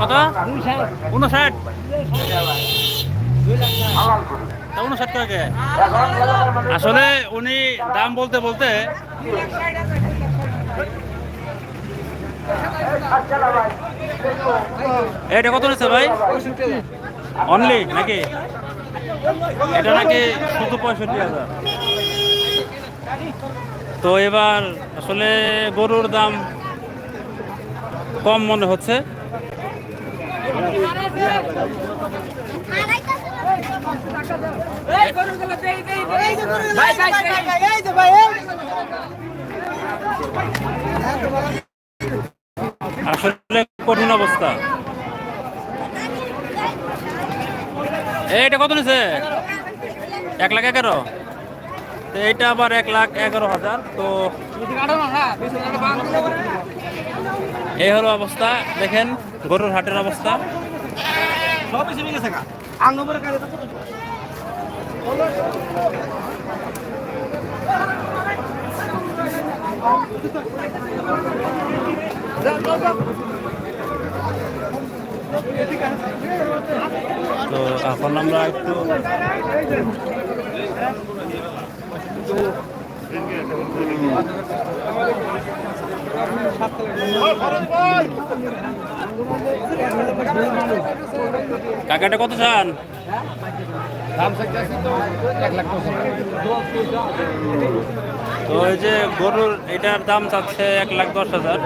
কত? উনষাট উনষাট করে কে? আসলে উনি দাম বলতে বলতে এটা কত নিচ্ছে ভাই? অনলি নাকি? এটা নাকি শুধু পঁয়ষট্টি হাজার। তো এবার আসলে গরুর দাম কম মনে হচ্ছে। আসলে কঠিন অবস্থা। এইটা কত নিছে? এক লাখ এগারো। এইটা আবার এক লাখ এগারো হাজার। তো এই হলো অবস্থা দেখেন গরুর হাটের অবস্থা। তো এখন আমরা একটু কাকাটা কত চান? তো এই যে গরুর এটার দাম চাচ্ছে এক লাখ দশ হাজার।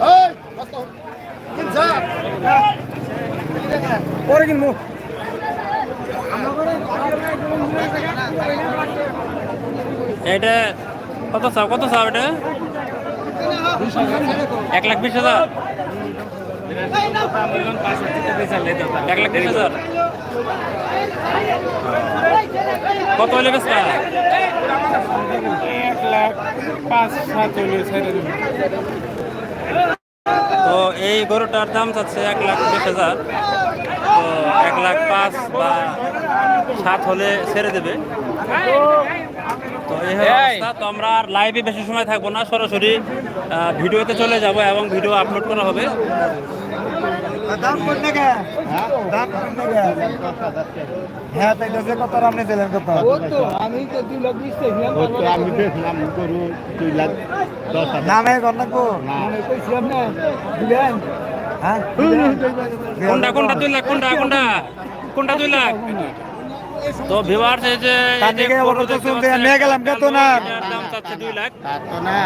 পরে কিনবো? এটা কত চাও? কত চাও এটা? এক লাখ বিশ হাজার? এক লাখ বিশ হাজার? কত হলে বেচবা এক লাখ পাঁচ সাত তো এই গরুটার দাম চাচ্ছে এক লাখ বিশ হাজার। তো এক লাখ পাঁচ বা সাত হলে ছেড়ে দেবে। তো এই অবস্থা। তো আমরা আর লাইভে বেশি সময় থাকব না সরাসরি ভিডিওতে চলে যাব এবং ভিডিও আপলোড করা হবে। হ্যাঁ তাই কত আপনি দিলেন কত আমি তো দুই লাখ বিশ দেখলাম ও তো আমি দেখলাম গরু দুই লাখ দশ নামে কর নাকবো কইছিলাম না দিলেন। কোনটা কোনটা দুই লাখ কোনটা কোনটা কোনটা দুই লাখ? তো ভিউয়ার্স এই যে এই তার গরু অটো চলতে নিয়ে গেলাম, কত না? দাম চাচ্ছে 2 লাখ। তা তো না।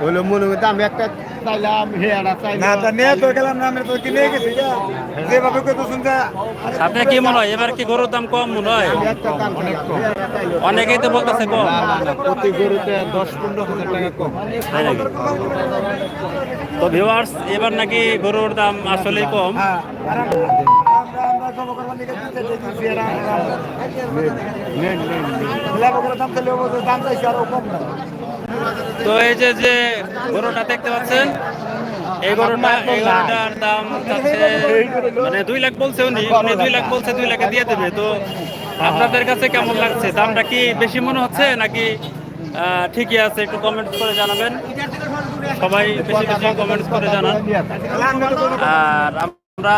হলো মনে করতে আমি একটা চাইলাম হেয়ারা না চাইলাম তা নিয়ে তো গেলাম না আমি তো কিনে গেছি যেভাবে কত শুনতে আপনার কি মনে হয় এবার কি গরুর দাম কম মনে হয়? একটা দাম চাইলাম, হেয়ারা অনেকেই তো বলতেছে কম। না, না, না, প্রতি গরুতে দশ পনেরো হাজার টাকা কম। তো ভিউয়ার্স এবার নাকি গরুর দাম আসলেই কম। হ্যাঁ আমরা আমরা জমা করবার দিতে দিতেছি এরা নেন, নেন, নেন। লেবো করে দাম চাইলে দাম চাইছি আরও কম না তো এই যে যে গরুটা দেখতে পাচ্ছেন, এই এই গরুটার দাম মানে দুই লাখ বলছে উনি উনি দুই লাখ বলছে, দুই লাখে দিয়ে দেবে। তো আপনাদের কাছে কেমন লাগছে? দামটা কি বেশি মনে হচ্ছে নাকি ঠিকই আছে? একটু কমেন্ট করে জানাবেন। সবাই বেশি বেশি কমেন্ট করে জানান। আর আমরা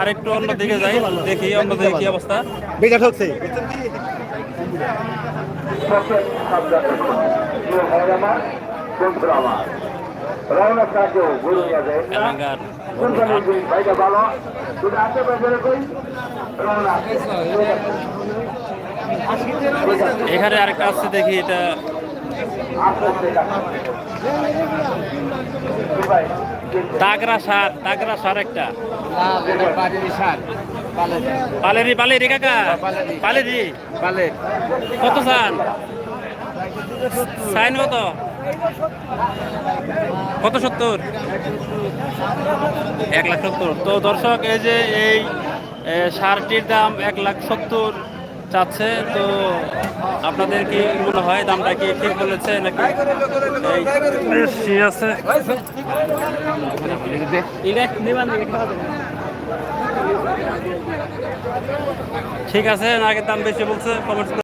আরেকটু অন্যদিকে যাই, দেখি অন্যদিকে কি অবস্থা। এখানে আরেকটা আসছে দেখি, এটা তাগরা সার তাগরা সার একটা। পালেরি পালেরি কাকা, পালেরি। পালে কত সান সাইন কত? কত সত্তর? এক লাখ সত্তর। তো দর্শক এই যে এই সারটির দাম এক লাখ সত্তর চাচ্ছে তো আপনাদের কি মনে হয় দামটা কি ঠিক বলেছে নাকি এই, আছে ঠিক আছে নাকি দাম বেশি বলছে কমেন্টস